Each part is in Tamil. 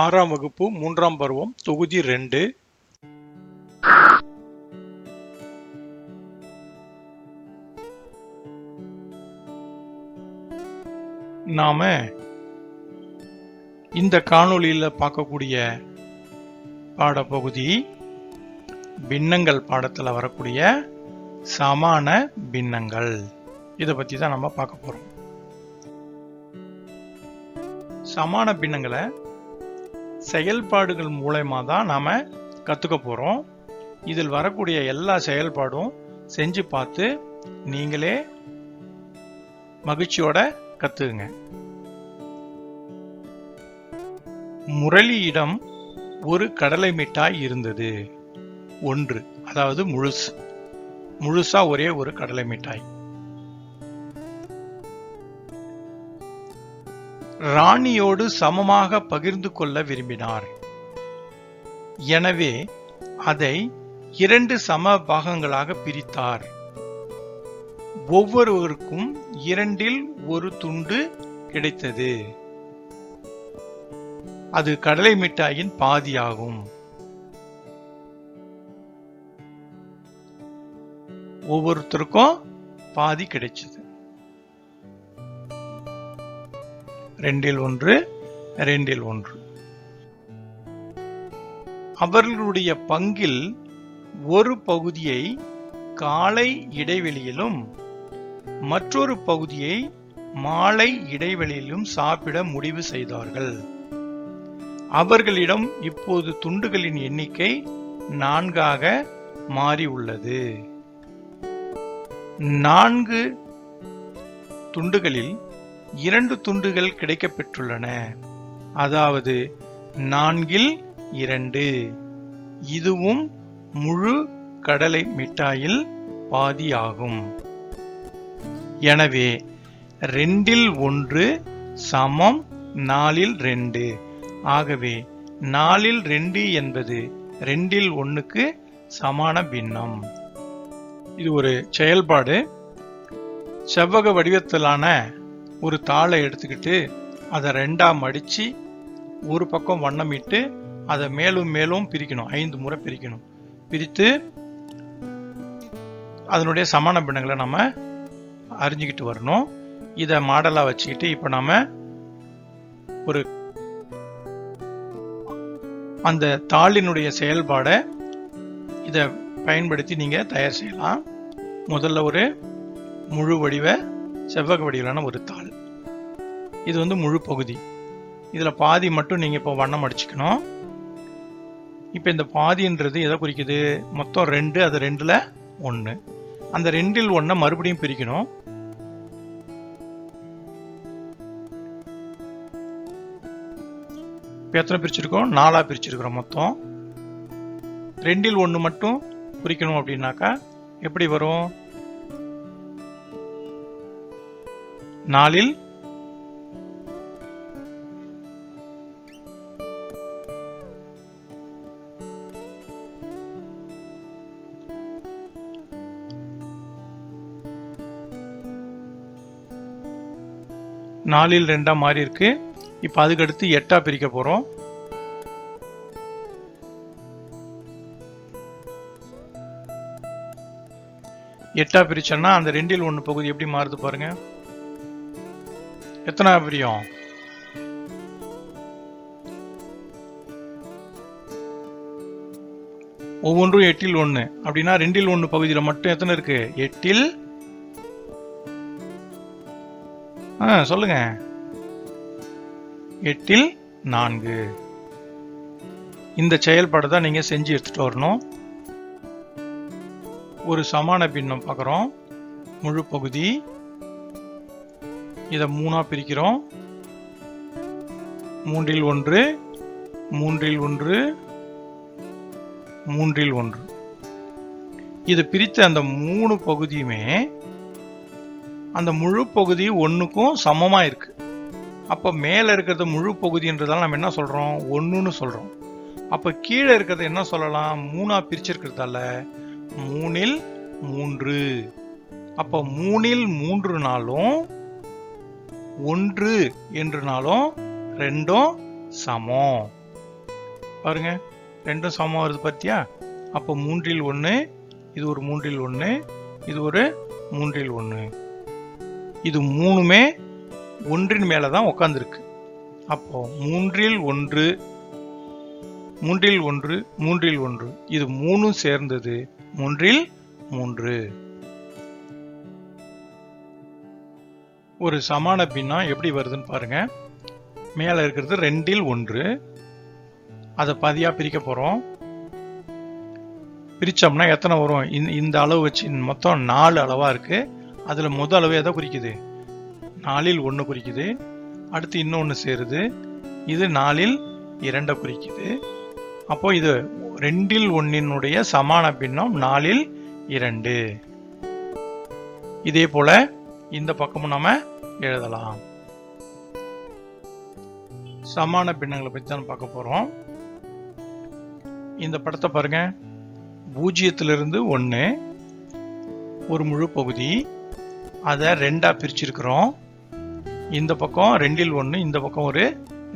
ஆறாம் வகுப்பு மூன்றாம் பருவம் தொகுதி ரெண்டு. நாம இந்த காணொளியில் பார்க்கக்கூடிய பாடப்பகுதி பின்னங்கள் பாடத்தில் வரக்கூடிய சமான பின்னங்கள். இதை பற்றி தான் நம்ம பார்க்க போகிறோம் சமான பின்னங்களை செயல்பாடுகள் மூலயமா தான் நாம் கற்றுக்க போகிறோம் இதில் வரக்கூடிய எல்லா செயல்பாடும் செஞ்சு பார்த்து நீங்களே மகிழ்ச்சியோட கற்றுக்குங்க முரளியிடம் ஒரு கடலை மிட்டாய் இருந்தது. ஒன்று அதாவது முழுசு. முழுசா ஒரே ஒரு கடலை மிட்டாய். ராணியோடு சமமாக பகிர்ந்து கொள்ள விரும்பினார். எனவே அதை இரண்டு சம பாகங்களாக பிரித்தார். ஒவ்வொருவருக்கும் இரண்டில் ஒரு துண்டு கிடைத்தது. அது கடலை மிட்டாயின் பாதியாகும். ஒவ்வொருத்தருக்கும் பாதி கிடைச்சது. ரெண்டில் ஒன்று ரெண்டில் ஒன்று. அவர்களுடைய பங்கில் ஒரு பகுதியை காலை இடைவெளியிலும் மற்றொரு பகுதியை மாலை இடைவெளியிலும் சாப்பிட முடிவு செய்தார்கள். அவர்களிடம் இப்போது துண்டுகளின் எண்ணிக்கை நான்காக மாறி உள்ளது. நான்கு துண்டுகளில் இரண்டு துண்டுகள் கிடைக்கப்பெற்றுள்ளன. அதாவது நான்கில் இரண்டு. இதுவும் முழு கடலை மிட்டாயில் பாதியாகும். எனவே ரெண்டில் ஒன்று சமம் நாலில் ரெண்டு. ஆகவே நாலில் ரெண்டு என்பது ரெண்டில் ஒன்றுக்கு சமான பின்னம். இது ஒரு செயல்பாடு. செவ்வக வடிவத்திலான ஒரு தாளை எடுத்துக்கிட்டு அதை ரெண்டாக மடித்து ஒரு பக்கம் வண்ணமிட்டு அதை மேலும் மேலும் பிரிக்கணும். ஐந்து முறை பிரிக்கணும். பிரித்து அதனுடைய சமான பின்னங்களை நம்ம அறிஞ்சுக்கிட்டு வரணும். இதை மாடலாக வச்சுக்கிட்டு இப்போ நாம் ஒரு அந்த தாளினுடைய செயல்பாடை இதை பயன்படுத்தி நீங்கள் தயார் செய்யலாம். முதல்ல ஒரு முழு வடிவ செவ்வக வடிவிலான ஒரு தாள். இது வந்து முழு பகுதி. இதில் பாதி மட்டும் நீங்கள் இப்போ வண்ணம் அடிச்சுக்கணும். இப்போ இந்த பாதின்றது எதை குறிக்குது? மொத்தம் ரெண்டு அது ரெண்டில் ஒன்று அந்த ரெண்டில் ஒன்றை மறுபடியும் பிரிக்கணும். இப்போ எத்தனை பிரிச்சிருக்கோம்? நாலாக பிரிச்சிருக்கிறோம் மொத்தம். ரெண்டில் ஒன்று மட்டும் குறிக்கணும் அப்படின்னாக்கா எப்படி வரும்? நாலில் நாலில் ரெண்டாக மாறி இருக்கு. இப்போ அதுக்கு அடுத்து எட்டா பிரிக்க போறோம். எட்டா பிரித்தோன்னா அந்த ரெண்டில் ஒன்று பகுதி எப்படி மாறுது பாருங்க. எத்தனை பிரியும்? ஒவ்வொன்றும் எட்டில் ஒன்று அப்படின்னா ரெண்டில் ஒன்று பகுதியில் மட்டும் எத்தனை இருக்கு? எட்டில் சொல்லுங்க. எட்டில் நான்கு. இந்த செயல்பாடு தான் நீங்க செஞ்சு எடுத்துட்டு வரணும். ஒரு சமான பின்னம் பார்க்குறோம் முழு பகுதி. இதை மூணா பிரிக்கிறோம். மூன்றில் ஒன்று மூன்றில் ஒன்று மூன்றில் ஒன்று. இது பிரித்த அந்த மூணு பகுதியுமே அந்த முழு பகுதி ஒன்றுக்கும் சமமாக இருக்குது அப்போ மேலே இருக்கிறது முழு பகுதின்றதால நம்ம என்ன சொல்கிறோம் ஒன்றுன்னு சொல்கிறோம் அப்போ கீழே இருக்கிறது என்ன சொல்லலாம்? மூணாக பிரிச்சிருக்கிறதால மூணில் மூன்று. அப்போ மூணில் மூன்று நாளும் ஒன்று என்றுனாலும் ரெண்டும் சமம். பாருங்க ரெண்டும் சமம் வருது பார்த்தியா அப்போ மூன்றில் ஒன்று இது ஒரு மூன்றில் ஒன்று இது ஒரு மூன்றில் ஒன்று இது மூணுமே ஒன்றின் மேலே தான் உட்காந்துருக்கு அப்போ மூன்றில் ஒன்று மூன்றில் ஒன்று மூன்றில் ஒன்று. இது மூணும் சேர்ந்தது மூன்றில் மூன்று. ஒரு சமான பின்னா எப்படி வருதுன்னு பாருங்க. மேலே இருக்கிறது ரெண்டில் ஒன்று. அதை பதியாக பிரிக்க போகிறோம் பிரித்தோம்னா எத்தனை வரும்? இந்த- இந்த அளவு வச்சு மொத்தம் நாலு அளவாக இருக்கு. அதில் முதல் அளவு எதை குறிக்குது? நாலில் ஒன்று குறிக்குது அடுத்து இன்னொன்று சேருது. இது நாலில் இரண்டை குறிக்குது. அப்போ இது ரெண்டில் ஒன்னினுடைய சமான பின்னம் நாலில் இரண்டு. இதே போல இந்த பக்கமும் நம்ம எழுதலாம். சமான பின்னங்களை பற்றி தான் பார்க்க போகிறோம் இந்த படத்தை பாருங்க. பூஜ்ஜியத்திலிருந்து ஒன்று ஒரு முழு பகுதி. அதை ரெண்டாக பிரிச்சிருக்கிறோம். இந்த பக்கம் ரெண்டில் ஒன்று இந்த பக்கம் ஒரு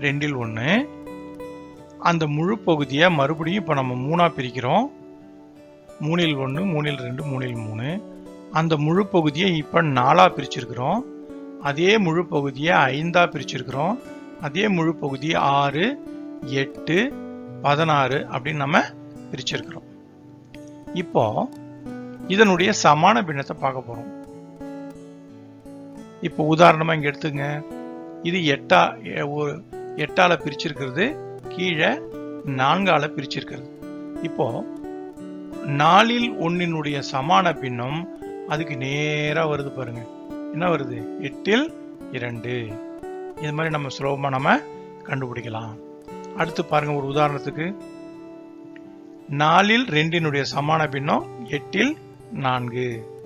ரெண்டில் ஒன்று அந்த முழு பகுதியை மறுபடியும் இப்போ நம்ம மூணாக பிரிக்கிறோம். மூணில் ஒன்று மூணில் ரெண்டு மூணில் மூணு. அந்த முழு பகுதியை இப்போ நாலாக பிரிச்சிருக்கிறோம். அதே முழு பகுதியை ஐந்தாக பிரிச்சிருக்கிறோம். அதே முழு பகுதி ஆறு எட்டு பதினாறு அப்படின்னு நம்ம பிரிச்சிருக்கிறோம். இப்போ இதனுடைய சமான பின்னத்தை பார்க்க போகிறோம் இப்போ உதாரணமாக இங்கே எடுத்துங்க. இது எட்டா எ- ஒரு எட்டால் பிரிச்சிருக்கிறது கீழே நான்கால பிரிச்சிருக்கிறது. இப்போ நாலில் ஒன்றினுடைய சமான பின்னம் அதுக்கு நேராக வருது பாருங்க. என்ன வருது? எட்டில் இரண்டு. இது மாதிரி நம்ம சுலபமாக நம்ம கண்டுபிடிக்கலாம். அடுத்து பாருங்க ஒரு உதாரணத்துக்கு. நாலில் ரெண்டினுடைய சமான பின்னம் எட்டில் நான்கு.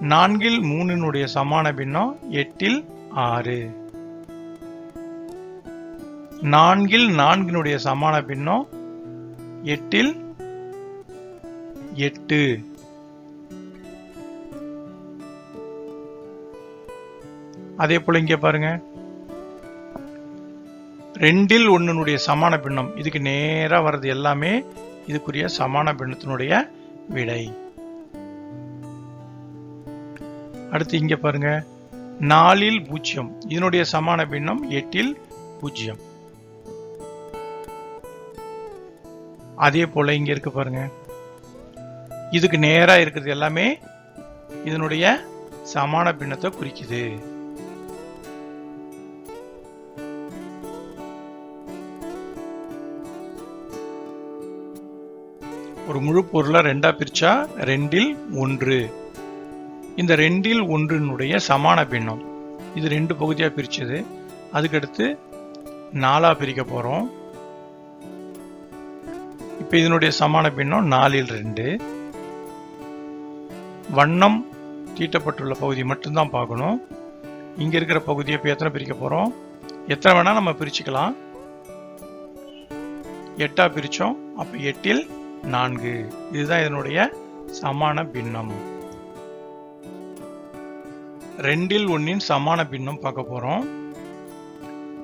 நான்கில் மூணினுடைய சமான பின்னம் எட்டில் ஆறு. நான்கில் நான்கினுடைய சமான பின்னம் எட்டில் எட்டு. அதே போல இங்க பாருங்க. ரெண்டில் ஒன்னுடைய சமான பின்னம் இதுக்கு நேரா வர்றது எல்லாமே இதுக்குரிய சமான பின்னத்தினுடைய விடை. அடுத்து இங்கே பாருங்க. நாலில் பூஜ்ஜியம் இதனுடைய சமான பின்னம் எட்டில் பூஜ்ஜியம் அதே போல இங்க இருக்கு பாருங்க. இதுக்கு நேராக இருக்கிறது எல்லாமே இதனுடைய சமான பின்னத்தை குறிக்குது. ஒரு முழு பொருளை ரெண்டா பிரிச்சா ரெண்டில் ஒன்று. இந்த ரெண்டில் ஒன்றினுடைய சமான பின்னம். இது ரெண்டு பகுதியாக பிரித்தது அதுக்கடுத்து நாலா பிரிக்க போகிறோம் இப்போ இதனுடைய சமான பின்னம் நாலில் ரெண்டு. வண்ணம் தீட்டப்பட்டுள்ள பகுதி மட்டும்தான் பார்க்கணும். இங்கே இருக்கிற பகுதியை இப்போ எத்தனை பிரிக்க போகிறோம் எத்தனை வேணால் நம்ம பிரிச்சுக்கலாம். எட்டாக பிரித்தோம் அப்போ எட்டில் நான்கு. இதுதான் இதனுடைய சமான பின்னம். ரெண்டில் ஒன்றின் சமான பின்னம் பார்க்க போகிறோம்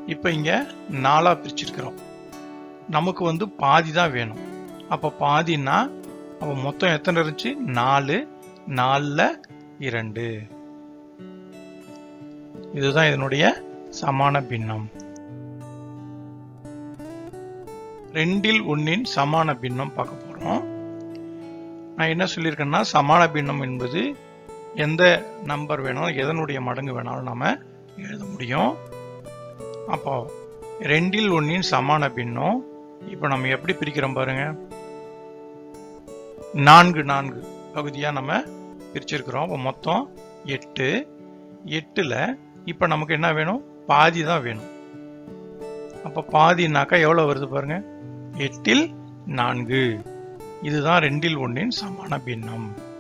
இப்போ இங்கே நாலாக பிரிச்சிருக்கிறோம். நமக்கு வந்து பாதி தான் வேணும். அப்போ பாதின்னா அப்போ மொத்தம் எத்தனை இருந்துச்சு? நாலு நாலில் இரண்டு. இதுதான் இதனுடைய சமான பின்னம். ரெண்டில் ஒன்றின் சமான பின்னம் பார்க்க போகிறோம் நான் என்ன சொல்லியிருக்கேன்னா சமான பின்னம் என்பது எந்த நம்பர் வேணாலும் எதனுடைய மடங்கு வேணாலும் நாம் எழுத முடியும். அப்போ ரெண்டில் ஒன்றின் சமான பின்னம் இப்போ நம்ம எப்படி பிரிக்கிறோம் பாருங்க. நான்கு நான்கு பகுதியாக நம்ம பிரிச்சிருக்கிறோம். அப்போ மொத்தம் எட்டு. எட்டில் இப்போ நமக்கு என்ன வேணும்? பாதி தான் வேணும். அப்போ பாதினாக்கா எவ்வளோ வருது பாருங்க? எட்டில் நான்கு. இதுதான் ரெண்டில் ஒன்றின் சமான பின்னம்.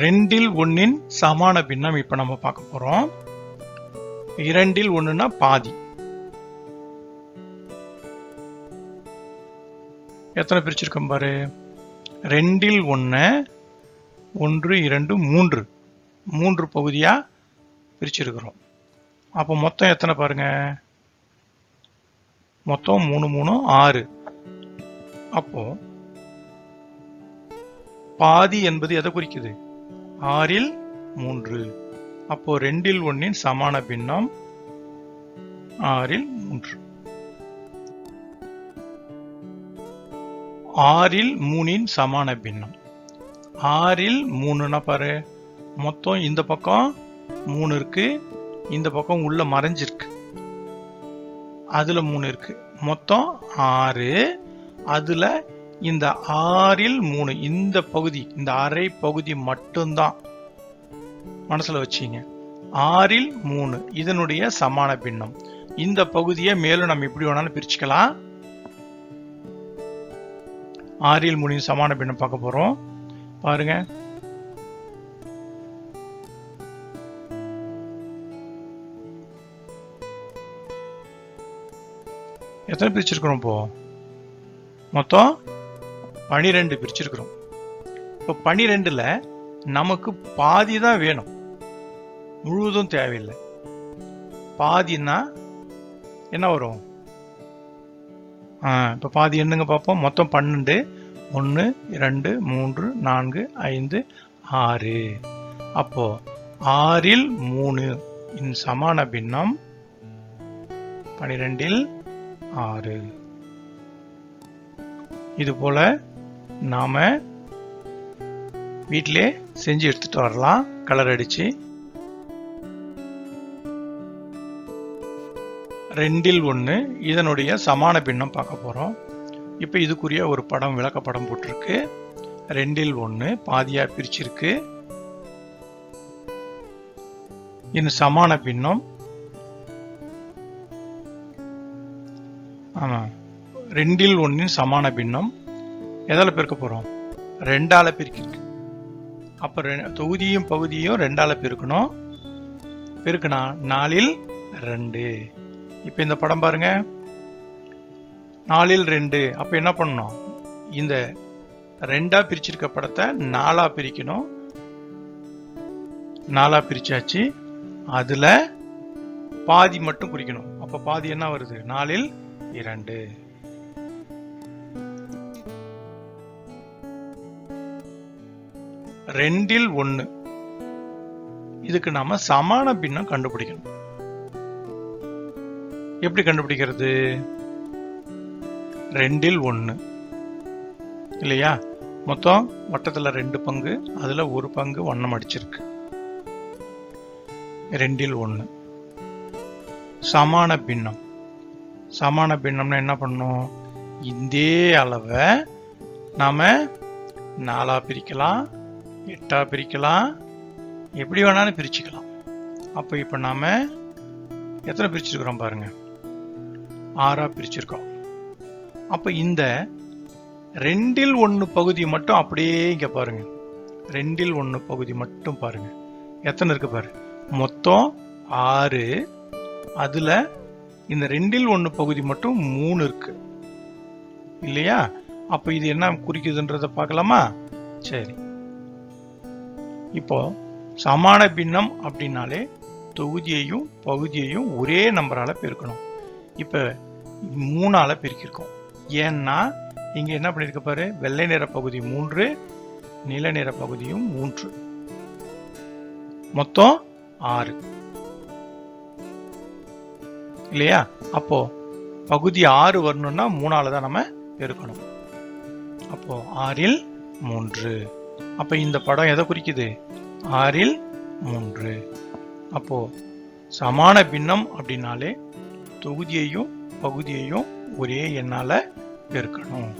ரெண்டில் ஒன்றின் சமான பின்னம் இப்போ நம்ம பார்க்க போகிறோம் இரண்டில் ஒன்றுனா பாதி. எத்தனை பிரிச்சிருக்கோம் பாரு? ரெண்டில் ஒன்று ஒன்று இரண்டு மூன்று. மூன்று பகுதியாக பிரிச்சிருக்கிறோம். அப்போ மொத்தம் எத்தனை பாருங்க? மொத்தம் மூணு மூணு ஆறு. அப்போ பாதி என்பது எதை குறிக்குது? ஆறில் மூன்று. அப்போ ரெண்டில் ஒன்னின் சமான பின்னம் ஆறில் மூன்று. ஆறில் மூணின் சமான பின்னம். ஆறில் மூணுன்னா பாரு. மொத்தம் இந்த பக்கம் மூணு இருக்கு. இந்த பக்கம் உள்ள மறைஞ்சிருக்கு அதுல மூணு இருக்கு. மொத்தம் ஆறு. அதுல இந்த ஆறில் மூணு இந்த பகுதி இந்த அரை பகுதி மட்டும்தான். மனசுல வச்சீங்க. ஆறில் மூணு இதனுடைய சமான பின்னம். இந்த பகுதியை மேலும் நம்ம எப்படி வேணாலும் பிரிச்சுக்கலாம். ஆறில் மூணின் சமான பின்னம் பார்க்க போறோம். பாருங்க. எத்தனை பிரிச்சிருக்கிறோம் இப்போ? மொத்தம் பனிரெண்டு பிரிச்சிருக்கிறோம். இப்போ பனிரெண்டுல நமக்கு பாதி தான் வேணும். முழுவதும் தேவையில்லை. பாதின்னா என்ன வரும்? இப்போ பாதி என்னங்க பார்ப்போம்? மொத்தம் பன்னெண்டு ஒன்று இரண்டு மூன்று நான்கு ஐந்து ஆறு. அப்போ ஆறில் மூணு. இன் சமான பின்னம் பனிரெண்டில் ஆறு. இது போல நாம் வீட்டிலே செஞ்சு எடுத்துகிட்டு வரலாம். கலர் அடித்து ரெண்டில் ஒன்று இதனுடைய சமான பின்னம் பார்க்க போகிறோம் இப்போ இதுக்குரிய ஒரு படம் விளக்கப்படம் போட்டிருக்கு. ரெண்டில் ஒன்று பாதியாக பிரிச்சிருக்கு. இன்னும் சமான பின்னம். ஆமாம் ரெண்டில் ஒன்றின் சமான பின்னம். எதால பெருக்க போகிறோம் ரெண்டால பிரிக்கிருக்கு. அப்போ ரெ- தொகுதியும் பகுதியும் ரெண்டால பெருக்கணும். பெருக்குனா நாலில் ரெண்டு. இப்போ இந்த படம் பாருங்க. நாலில் ரெண்டு. அப்போ என்ன பண்ணணும்? இந்த ரெண்டாக பிரிச்சிருக்க படத்தை நாலாக பிரிக்கணும். நாலாக பிரிச்சாச்சு. அதில் பாதி மட்டும் குறிக்கணும். அப்போ பாதி என்ன வருது? நாலில் இரண்டு. ரெண்டில் ஒன்று இதுக்கு நாம சமான பின்னம் கண்டுபிடிக்கணும். எப்படி கண்டுபிடிக்கிறது? ரெண்டில் ஒன்று இல்லையா? மொத்தம் வட்டத்தில் ரெண்டு பங்கு அதில் ஒரு பங்கு வண்ணம் அடிச்சிருக்கு. ரெண்டில் ஒன்று சமான பின்னம். சமான பின்னம்னா என்ன பண்ணும்? இதே அளவை நாம நாலாக பிரிக்கலாம் எட்டா பிரிக்கலாம். எப்படி வேணாலும் பிரிச்சுக்கலாம். அப்போ இப்போ நாம் எத்தனை பிரிச்சிருக்கிறோம் பாருங்கள் ஆறாக பிரிச்சிருக்கோம். அப்போ இந்த ரெண்டில் ஒன்று பகுதி மட்டும் அப்படியே இங்கே பாருங்கள் ரெண்டில் ஒன்று பகுதி மட்டும் பாருங்க. எத்தனை இருக்கு பாரு? மொத்தம் ஆறு. அதில் இந்த ரெண்டில் ஒன்று பகுதி மட்டும் மூணு இருக்கு. இல்லையா? அப்போ இது என்ன குறிக்குதுன்றதை பார்க்கலாமா? சரி. இப்போ சமான பின்னம் அப்படின்னாலே தொகுதியையும் பகுதியையும் ஒரே நம்பரால் பெருக்கணும். இப்போ மூணால பெருக்கியிருக்கோம். ஏன்னா இங்கே என்ன பண்ணியிருக்க பாரு? வெள்ளை நிற பகுதி மூன்று நில நிற பகுதியும் மூன்று. மொத்தம் ஆறு. இல்லையா? அப்போ பகுதி ஆறு வரணும்னா மூணால தான் நம்ம பெருக்கணும். அப்போ ஆறில் மூன்று. அப்ப இந்த படம் எதை குறிக்குது? ஆறில் மூன்று. அப்போ சமான பின்னம் அப்படின்னாலே தொகுதியையும் பகுதியையும் ஒரே எண்ணால பெருக்கணும்.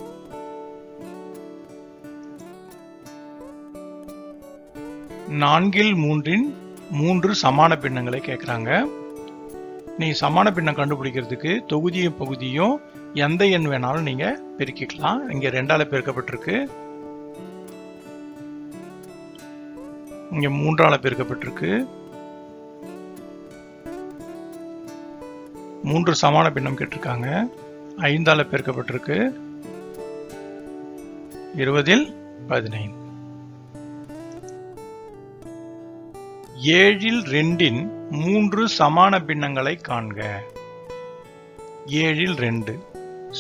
நான்கில் மூன்றின் மூன்று சமான பின்னங்களை கேட்குறாங்க நீ சமான பின்னம் கண்டுபிடிக்கிறதுக்கு தொகுதியும் பகுதியும் எந்த எண் வேணாலும் நீங்க பெருக்கிக்கலாம். இங்க ரெண்டால பெருக்கப்பட்டிருக்கு. இங்க மூன்றால பெருக்கப்பட்டிருக்கு. மூன்று சமான பின்னம் கேட்டிருக்காங்க. ஐந்தால பெருக்கப்பட்டிருக்கு. இருபதில் பதினைந்து. ஏழில் ரெண்டின் மூன்று சமான பின்னங்களை காண்க. ஏழில் ரெண்டு.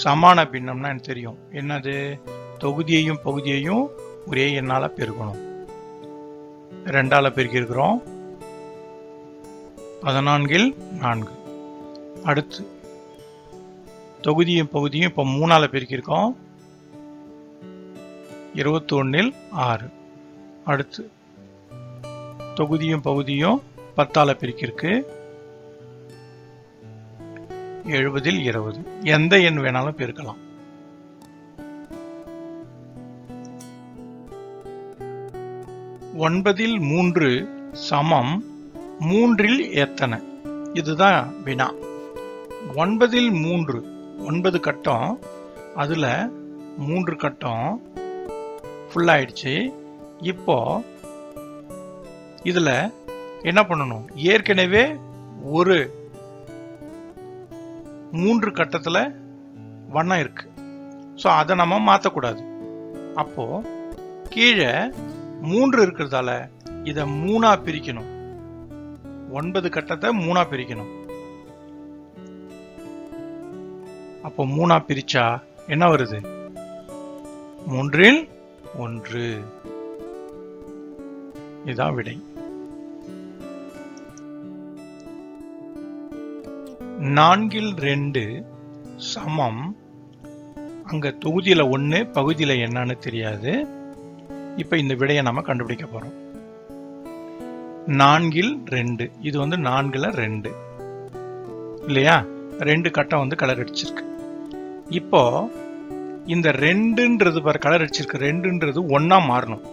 சமான பின்னம்னா எனக்கு தெரியும். என்னது? தொகுதியையும் பகுதியையும் ஒரே என்னால் பெருக்கணும். ரெண்டால பெருக்கியிருக்கிறோம் பதினான்கில் நான்கு. அடுத்து தொகுதியும் பகுதியும் இப்போ மூணால் பெருக்கியிருக்கோம் இருபத்தொன்னில் ஆறு. அடுத்து தொகுதியும் பகுதியும் பத்தால பெருக்கியிருக்கு எழுபதில் இருபது. எந்த எண் வேணாலும் பெருக்கலாம். ஒன்பதில் மூன்று சமம் மூன்றில் எத்தனை? இதுதான் வினா. ஒன்பதில் மூன்று ஒன்பது கட்டம் அதில் மூன்று கட்டம் ஃபுல்லாயிடுச்சு இப்போ இதில் என்ன பண்ணணும்? ஏற்கனவே ஒரு மூன்று கட்டத்தில் வண்ணம் இருக்கு. ஸோ அதை நம்ம மாற்றக்கூடாது அப்போ கீழே மூன்று இருக்கிறதால இதை மூணா பிரிக்கணும். ஒன்பது கட்டத்தை மூணா பிரிக்கணும். அப்போ மூணா பிரிச்சா என்ன வருது? மூன்றில் ஒன்று. இதுதான் விடை. நான்கில் ரெண்டு சமம். அங்க தொகுதியில ஒண்ணு பகுதியில என்னன்னு தெரியாது. இப்போ இந்த விடையை நம்ம கண்டுபிடிக்க போகிறோம் நான்கில் ரெண்டு. இது வந்து நான்கில் ரெண்டு. இல்லையா? ரெண்டு கட்டம் வந்து கலர் அடிச்சிருக்கு. இப்போ இந்த ரெண்டுன்றது பாரு கலர் அடிச்சிருக்கு. ரெண்டுன்றது ஒன்றா மாறணும்.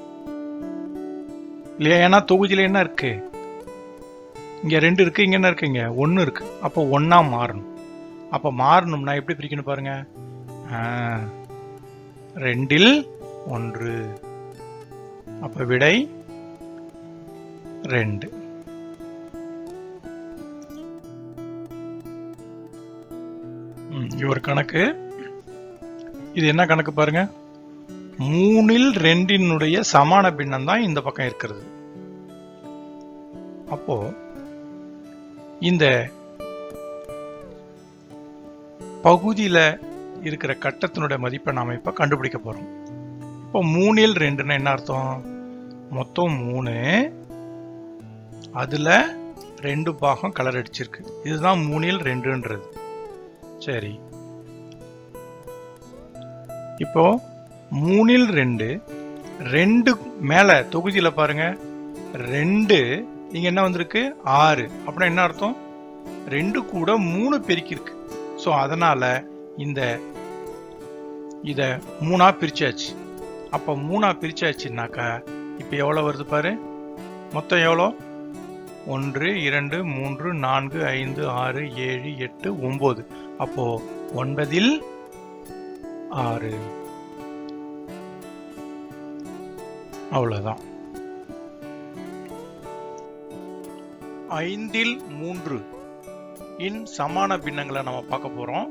இல்லையா? ஏன்னா தொகுதியில் என்ன இருக்கு? இங்க ரெண்டு இருக்கு இங்க என்ன இருக்குங்க ஒன்று இருக்கு. அப்போ ஒன்றா மாறணும். அப்போ மாறணும்னா எப்படி பிரிக்கணும் பாருங்க. ரெண்டில் ஒன்று. அப்போ விடை ரெண்டு. ஒரு கணக்கு. இது என்ன கணக்கு பாருங்க? மூணில் ரெண்டினுடைய சமான பின்னம் தான் இந்த பக்கம் இருக்கிறது. அப்போ இந்த பகுதியில் இருக்கிற கட்டத்தினுடைய மதிப்பை நாம இப்ப கண்டுபிடிக்க போறோம். இப்போ மூணில் ரெண்டுன்னா என்ன அர்த்தம்? மொத்தம் மூணு. அதில் ரெண்டு பாகம் கலர் அடிச்சிருக்கு. இதுதான் மூணில் ரெண்டுன்றது. சரி. இப்போ மூணில் ரெண்டு ரெண்டு மேலே தொகுதியில் பாருங்க. ரெண்டு இங்கே என்ன வந்திருக்கு? ஆறு. அப்படின்னா என்ன அர்த்தம்? ரெண்டு கூட மூணு பெருக்கிருக்கு ஸோ அதனால் இந்த இதை மூணாக பிரிச்சாச்சு. அப்போ மூணாக பிரிச்சாச்சுன்னாக்கா இப்போ எவ்வளவு வருது பாரு? மொத்தம் எவ்வளோ? ஒன்று இரண்டு மூன்று நான்கு ஐந்து ஆறு ஏழு எட்டு ஒன்பது அப்போ ஒன்பதில் ஆறு. அவ்வளவுதான். ஐந்தில் மூன்று. இன் சமான பின்னங்களை நம்ம பார்க்க போறோம்.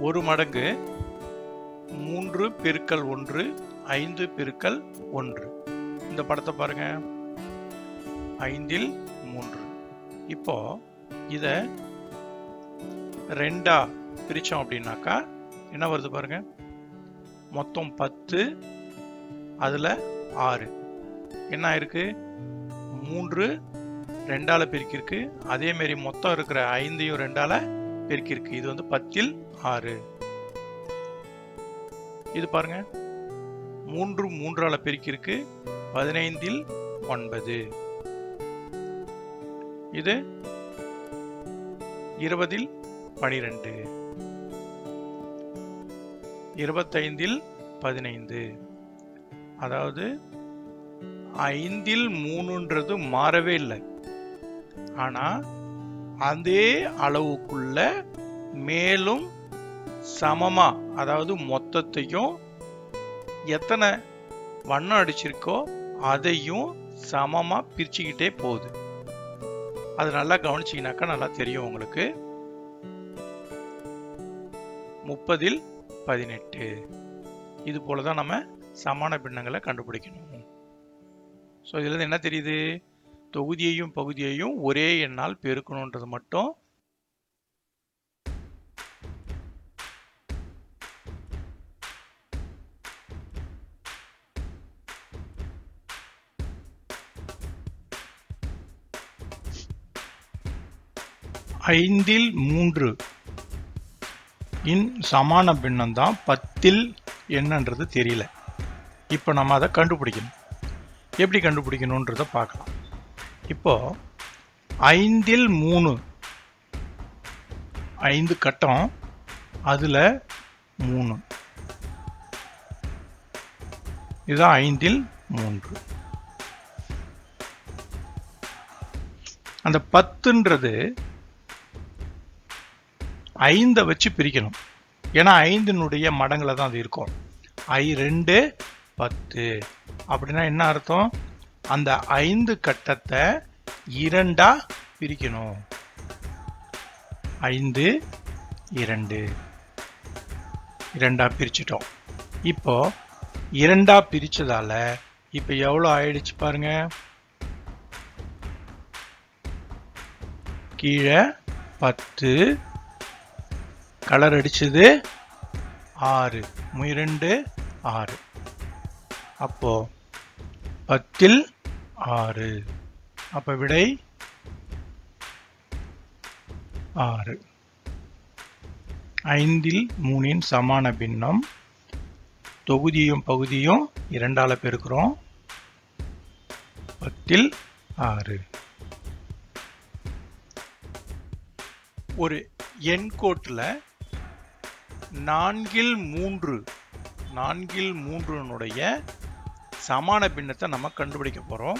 ஒரு மடங்கு மூன்று பெருக்கல் ஒன்று ஐந்து பெருக்கல் ஒன்று. இந்த படத்தை பாருங்க. ஐந்தில் மூன்று. இப்போ இத ரெண்டா பிரித்தோம் அப்படின்னாக்கா என்ன வருது பாருங்க? மொத்தம் பத்து அதில் ஆறு. என்ன ஆயிருக்கு? மூன்று ரெண்டால் பெருக்கிருக்கு அதேமாரி மொத்தம் இருக்கிற ஐந்தையும் ரெண்டால் பெருக்கிருக்கு இது வந்து பத்தில் ஆறு. இது பாருங்க. மூன்று மூன்றால பெருக்கிருக்கு பதினைந்தில் ஒன்பது. இது இருபதில் பனிரெண்டு. இருபத்தைந்தில் பதினைந்து. அதாவது ஐந்தில் மூணுன்றது மாறவே இல்லை. ஆனா அதே அளவுக்குள்ள மேலும் சமமாக அதாவது மொத்தத்தையும் எத்தனை வண்ணம் அடிச்சிருக்கோ அதையும் சமமாக பிரிச்சுக்கிட்டே போகுது. அது நல்லா கவனிச்சிங்கனாக்கா நல்லா தெரியும் உங்களுக்கு. முப்பதில் பதினெட்டு. இது போல தான் நம்ம சமான பின்னங்களை கண்டுபிடிக்கணும். ஸோ இதுலேருந்து என்ன தெரியுது? தொகுதியையும் பகுதியையும் ஒரே எண்ணால் பெருக்கணுன்றது மட்டும் ஐந்தில் மூன்று. இன் சமான பின்னம் தான் பத்தில் என்னன்றது தெரியல. இப்போ நம்ம அதை கண்டுபிடிக்கணும். எப்படி கண்டுபிடிக்கணுன்றத பார்க்கலாம். இப்போ ஐந்தில் மூணு. ஐந்து கட்டம் அதில் மூணு. இதுதான் ஐந்தில் மூன்று. அந்த பத்துன்றது ஐந்தை வச்சு பிரிக்கணும். ஏன்னா ஐந்தினுடைய மடங்களை தான் அது இருக்கும். ஐ ரெண்டு பத்து. அப்படின்னா என்ன அர்த்தம்? அந்த ஐந்து கட்டத்தை இரண்டா பிரிக்கணும். ஐந்து இரண்டு. இரண்டா பிரிச்சிட்டோம். இப்போ இரண்டா பிரிச்சதால இப்போ எவ்வளோ ஆயிடுச்சு பாருங்க. கீழே பத்து கலர் அடிச்சது ஆறு. இரண்டு ஆறு. அப்போ பத்தில் ஆறு. அப்ப விடை ஆறு. ஐந்தில் மூணின் சமான பின்னம். தொகுதியும் பகுதியும் இரண்டால பெருக்கிறோம். பத்தில் ஆறு. ஒரு எண்கோட்டில் நான்கில் மூன்று. நான்கில் மூன்றுனுடைய சமான பின்னத்தை நம்ம கண்டுபிடிக்க போகிறோம்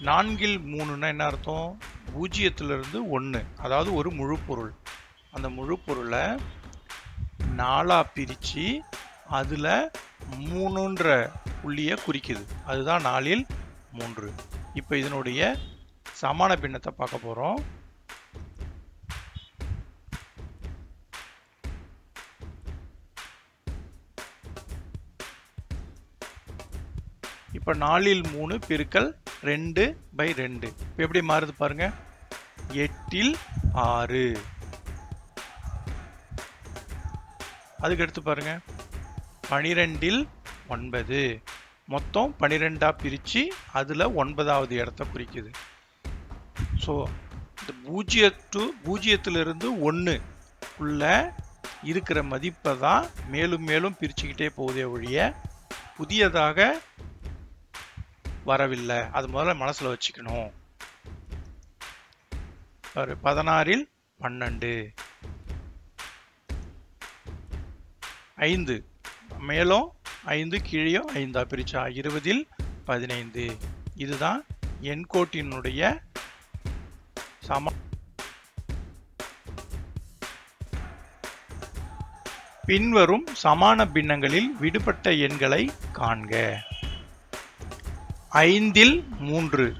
நான்கில் மூணுன்னா என்ன அர்த்தம்? பூஜ்ஜியத்திலிருந்து ஒன்று அதாவது ஒரு முழு பொருள். அந்த முழு பொருளை நாலாக பிரித்து அதில் மூணுன்ற புள்ளியை குறிக்குது. அதுதான் நாலில் மூன்று. இப்போ இதனுடைய சமான பின்னத்தை பார்க்க போகிறோம் இப்போ நாலில் மூணு பெருக்கல் ரெண்டு பை ரெண்டு. இப்போ எப்படி மாறுது பாருங்க? எட்டில் ஆறு. அதுக்கு எடுத்து பாருங்க. பனிரெண்டில் ஒன்பது. மொத்தம் பனிரெண்டாக பிரித்து அதில் ஒன்பதாவது இடத்த குறிக்குது. ஸோ இந்த பூஜ்ஜிய டு பூஜ்ஜியத்திலிருந்து ஒன்று உள்ள இருக்கிற மதிப்பை தான் மேலும் மேலும் பிரிச்சுக்கிட்டே போகுதே ஒழிய புதியதாக வரவில்லை. அது முதல்ல மனசில் வச்சுக்கணும். ஒரு பதினாறில் பன்னெண்டு. ஐந்து. மேலும் ஐந்து கீழே ஐந்தா பிரிச்சா இருபதில் பதினைந்து. இதுதான் எண்கோட்டினுடைய சம பின்வரும் சமான பின்னங்களில் விடுபட்ட எண்களை காண்க. ஐந்தில் மூன்று.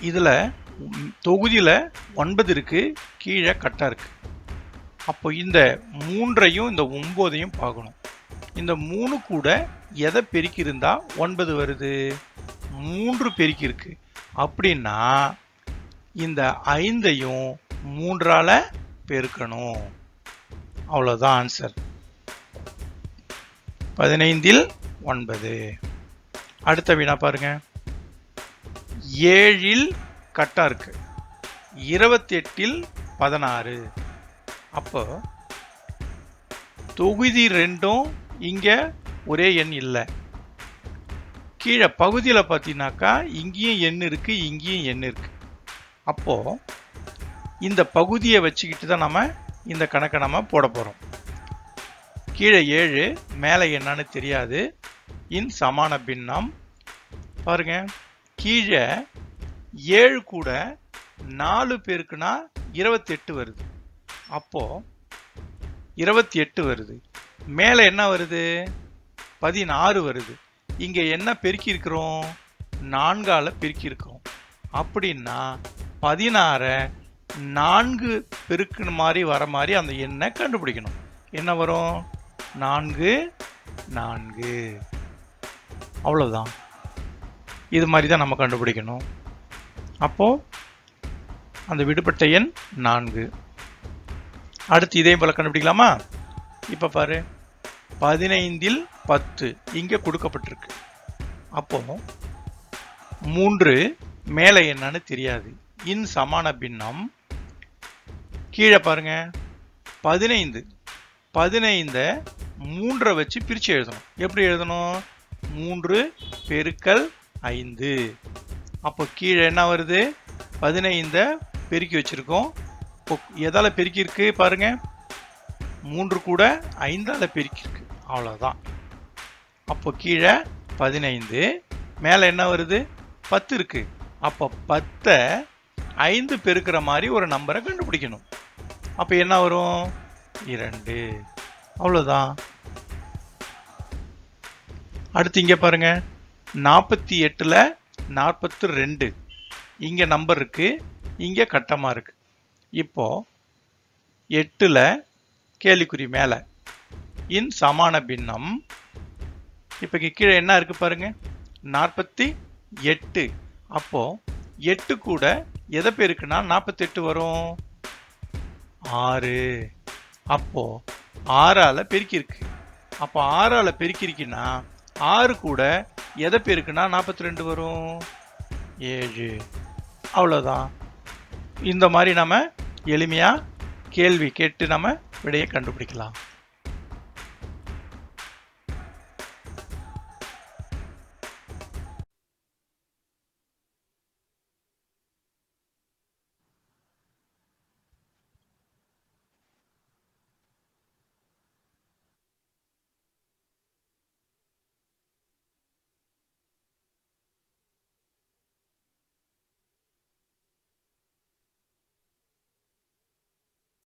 இதில் தொகுதியில் ஒன்பது இருக்கு கீழே கட்டாக இருக்குது அப்போ இந்த மூன்றையும் இந்த ஒன்பதையும் பார்க்கணும். இந்த மூணு கூட எதை பெருக்கி ஒன்பது வருது? மூன்று பெருக்கி இருக்கு அப்படின்னா இந்த ஐந்தையும் மூன்றால் பெருக்கணும். அவ்வளோதான் ஆன்சர் பதினைந்தில் ஒன்பது. அடுத்த வினா பாருங்க. ஏழில் கட்டா இருக்கு. இருபத்தி எட்டில் பதினாறு. அப்போ தொகுதி ரெண்டும் இங்கே ஒரே எண் இல்லை. கீழே பகுதியில் பார்த்தீங்கன்னாக்கா இங்கேயும் எண் இருக்குது இங்கேயும் எண் இருக்குது அப்போது இந்த பகுதியை வச்சுக்கிட்டு தான் நம்ம இந்த கணக்கை நம்ம போட போகிறோம் கீழே ஏழு மேலே என்னன்னு தெரியாது. இன் சமான பின்னம். பாருங்க கீழே ஏழு கூட நாலு பேருக்குன்னா இருபத்தி எட்டு வருது. அப்போ இருபத்தி எட்டு வருது. மேலே என்ன வருது? பதினாறு வருது. இங்கே என்ன பெருக்கியிருக்கிறோம்? நான்கால் பெருக்கியிருக்கிறோம். அப்படின்னா பதினாறை நான்கு பெருக்குன மாதிரி வர மாதிரி அந்த எண்ணை கண்டுபிடிக்கணும். என்ன வரும்? நான்கு நான்கு. அவ்வளோதான் இது மாதிரி தான் நம்ம கண்டுபிடிக்கணும். அப்போது அந்த விடுபட்ட எண் நான்கு. அடுத்து இதே போல் கண்டுபிடிக்கலாமா? இப்போ பாரு. பதினைந்தில் பத்து. இங்கே கொடுக்கப்பட்டிருக்கு. அப்போ மூன்று மேலே என்னன்னு தெரியாது. இன் சமான பின்னம். கீழே பாருங்க. பதினைந்து. பதினைந்த மூன்றை வச்சு பிரித்து எழுதணும். எப்படி எழுதணும்? மூன்று பெருக்கல் ஐந்து. அப்போ கீழே என்ன வருது? பதினைந்த பெருக்கி வச்சுருக்கோம். இப்போ எதால் பெருக்கியிருக்கு பாருங்கள் மூன்று கூட ஐந்தால் பெருக்கியிருக்கு. அவ்வளோதான் அப்போ கீழே பதினைந்து மேலே என்ன வருது? பத்து இருக்கு. அப்போ பத்தை ஐந்து பெருக்கிற மாதிரி ஒரு நம்பரை கண்டுபிடிக்கணும். அப்போ என்ன வரும்? இரண்டு. அவ்வளோதான் அடுத்து இங்கே பாருங்க. நாற்பத்தி எட்டில் நாற்பத்தி ரெண்டு. இங்கே நம்பர் இருக்குது இங்கே கட்டமாக இருக்குது இப்போது எட்டில் கேலிக்குறி மேலே. இன் சமான பின்னம். இப்போ கீழே என்ன இருக்குது பாருங்கள் நாற்பத்தி எட்டு. அப்போது எட்டு கூட எதை பேருக்குன்னா நாற்பத்தி எட்டு வரும்? ஆறு. அப்போது ஆறால பெருக்கியிருக்கு. அப்போ ஆறால பெருக்கிருக்குன்னா ஆறு கூட எதை பேருக்குன்னா நாற்பத்தி ரெண்டு வரும்? ஏழு. அவ்வளோதான். இந்த மாதிரி நம்ம எளிமையாக கேள்வி கேட்டு நம்ம விடையை கண்டுபிடிக்கலாம்.